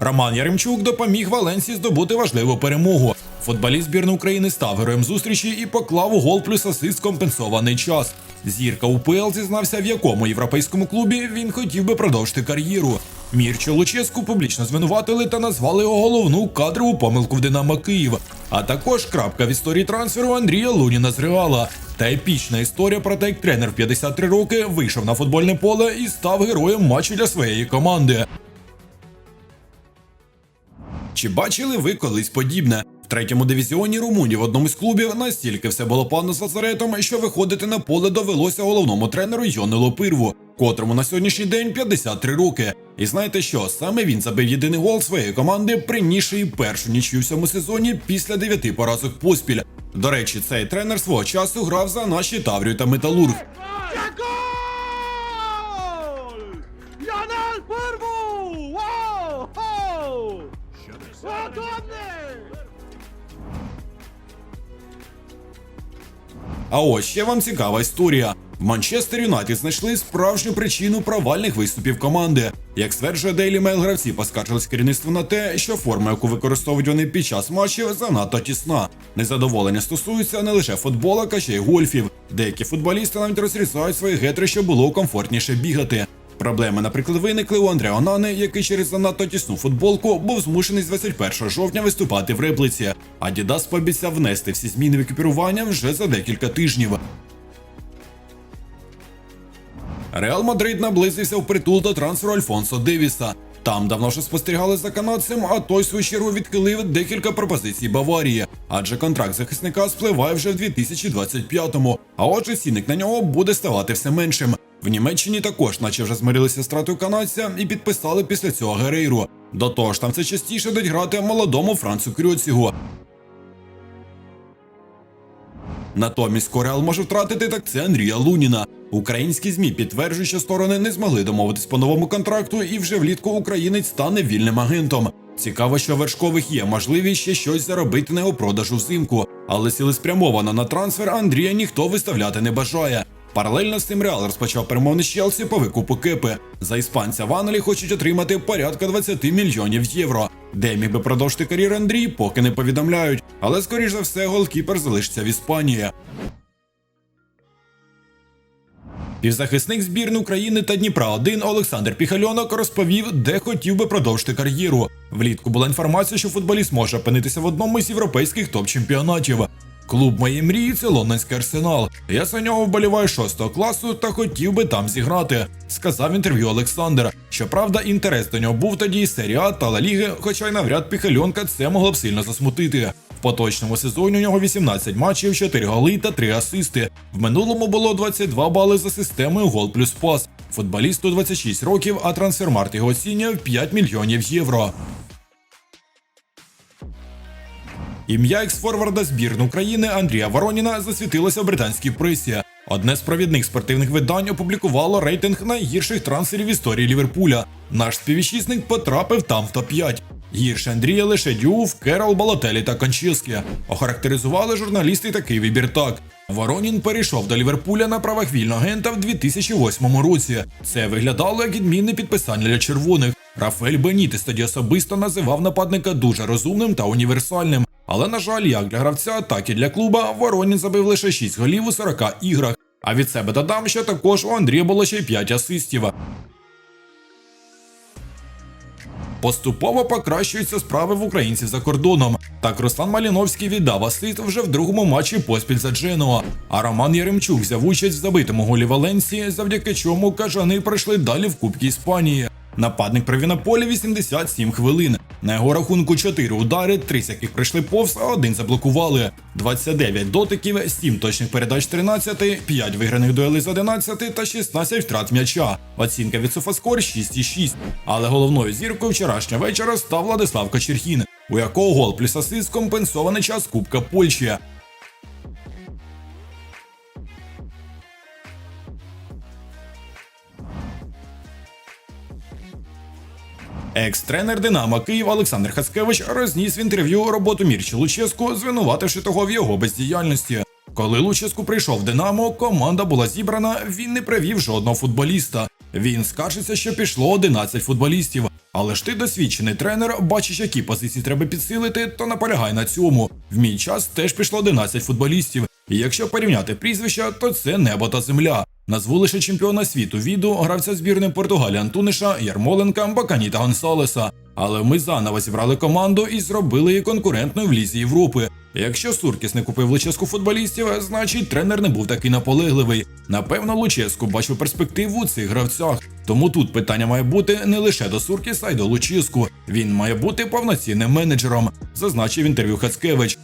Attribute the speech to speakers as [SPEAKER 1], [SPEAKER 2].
[SPEAKER 1] Роман Яремчук допоміг Валенсії здобути важливу перемогу. Футболіст збірної України став героєм зустрічі і поклав у гол плюс асист компенсований час. Зірка УПЛ зізнався, в якому європейському клубі він хотів би продовжити кар'єру. Мірчо Луческу публічно звинуватили та назвали його головну кадрову помилку в Динамо Київ. А також крапка в історії трансферу Андрія Луніна з Реала. Та епічна історія про те, як тренер в 53 роки вийшов на футбольне поле і став героєм матчу для своєї команди. Чи бачили ви колись подібне? В третьому дивізіоні Румунії в одному з клубів настільки все було панно з лазаретом, що виходити на поле довелося головному тренеру Йонелу Пирву, котрому на сьогоднішній день 53 роки. І знаєте що? Саме він забив єдиний гол своєї команди, принісши першу нічию в цьому сезоні після дев'яти поразок поспіль. До речі, цей тренер свого часу грав за наші Таврію та Металург. А ось ще вам цікава історія. Манчестер Юнайтед знайшли справжню причину провальних виступів команди. Як стверджує Daily Mail, гравці поскаржились керівництву на те, що форма, яку використовують вони під час матчів, занадто тісна. Незадоволення стосується не лише футбола, а ще й гольфів. Деякі футболісти навіть розрізають свої гетри, щоб було комфортніше бігати. Проблеми, наприклад, виникли у Андреа Онани, який через занадто тісну футболку був змушений з 21 жовтня виступати в реплиці. Адідас пообіцяв внести всі зміни в екіпірування вже за декілька тижнів. Реал Мадрид наблизився в притул до трансферу Альфонсо Девіса. Там давно вже спостерігали за канадцем, а той в свою чергу відхилив декілька пропозицій Баварії, адже контракт захисника спливає вже в 2025-му, а отже цінник на нього буде ставати все меншим. В Німеччині також, наче вже змирилися з стратою канадця і підписали після цього Герейру. До того ж, там це частіше дають грати молодому Францу Крюцігу. Натомість Кореал може втратити так це Андрія Луніна. Українські змі підтверджують, що сторони не змогли домовитись по новому контракту, і вже влітку українець стане вільним агентом. Цікаво, що вершкових є можливість ще щось заробити на його продажу взимку, але цілеспрямовано на трансфер Андрія ніхто виставляти не бажає. Паралельно з цим Реал розпочав перемовини з Челсі по викупу кипи. За іспанця в Англії хочуть отримати порядка 20 мільйонів євро. Де міг би продовжити кар'єру Андрій, поки не повідомляють. Але скоріш за все, голкіпер залишиться в Іспанії. Півзахисник збірної України та Дніпра 1 Олександр Піхальонок розповів, де хотів би продовжити кар'єру. Влітку була інформація, що футболіст може опинитися в одному з європейських топ-чемпіонатів. Клуб моєї мрії це лондонський арсенал. Я за нього вболіваю шостого класу та хотів би там зіграти, сказав інтерв'ю Олександр. Щоправда, інтерес до нього був тоді із серії А та Ла Ліги, хоча й навряд Піхальонка це могло б сильно засмутити. В поточному сезоні у нього 18 матчів, 4 голи та 3 асисти. В минулому було 22 бали за системою гол плюс пас. Футболісту 26 років, а трансфермарт його оцінює в 5 мільйонів євро. Ім'я ексфорварда збірної України Андрія Вороніна засвітилося в британській пресі. Одне з провідних спортивних видань опублікувало рейтинг найгірших трансферів в історії Ліверпуля. Наш співвітчизник потрапив там в топ-5. Гірше Андрія лише Дюв, Керол, Балотелі та Кончіскі. Охарактеризували журналісти такий вибір так. Воронін перейшов до Ліверпуля на правах вільного агента в 2008 році. Це виглядало як відмінне підписання для червоних. Рафель Бенітес тоді особисто називав нападника дуже розумним та універсальним. Але, на жаль, як для гравця, так і для клуба Воронін забив лише 6 голів у 40 іграх. А від себе додам, що також у Андрія було ще й 5 асистів. Поступово покращуються справи в українців за кордоном. Так Руслан Маліновський віддав асист вже в другому матчі поспіль за Дженуа. А Роман Яремчук взяв участь в забитому голі Валенції, завдяки чому кажани пройшли далі в Кубки Іспанії. Нападник провів на полі 87 хвилин. На його рахунку 4 удари, 3 з яких прийшли повз, а один заблокували. 29 дотиків, 7 точних передач 13, 5 виграних дуелей з 11 та 16 втрат м'яча. Оцінка від Софаскор 6,6. Але головною зіркою вчорашнього вечора став Владислав Кочерхін, у якого гол плюс асист компенсований час Кубка Польщі. Екс-тренер Динамо Київ Олександр Хацкевич розніс в інтерв'ю роботу Мірчі Луческу, звинувативши того в його бездіяльності. Коли Луческу прийшов Динамо, команда була зібрана, він не привів жодного футболіста. Він скаржиться, що пішло 11 футболістів. Але ж ти досвідчений тренер, бачиш, які позиції треба підсилити, то наполягай на цьому. В мій час теж пішло 11 футболістів. І якщо порівняти прізвища, то це небо та земля. Назву лише чемпіона світу віду, гравця збірної Португалії Антуниша, Ярмоленка, Бакані та Гонсалеса. Але ми заново зібрали команду і зробили її конкурентною в лізі Європи. Якщо Суркіс не купив Луческу футболістів, значить тренер не був такий наполегливий. Напевно, Луческу бачив перспективу у цих гравцях. Тому тут питання має бути не лише до Суркіса, а й до Луческу. Він має бути повноцінним менеджером, зазначив інтерв'ю Хацкевич.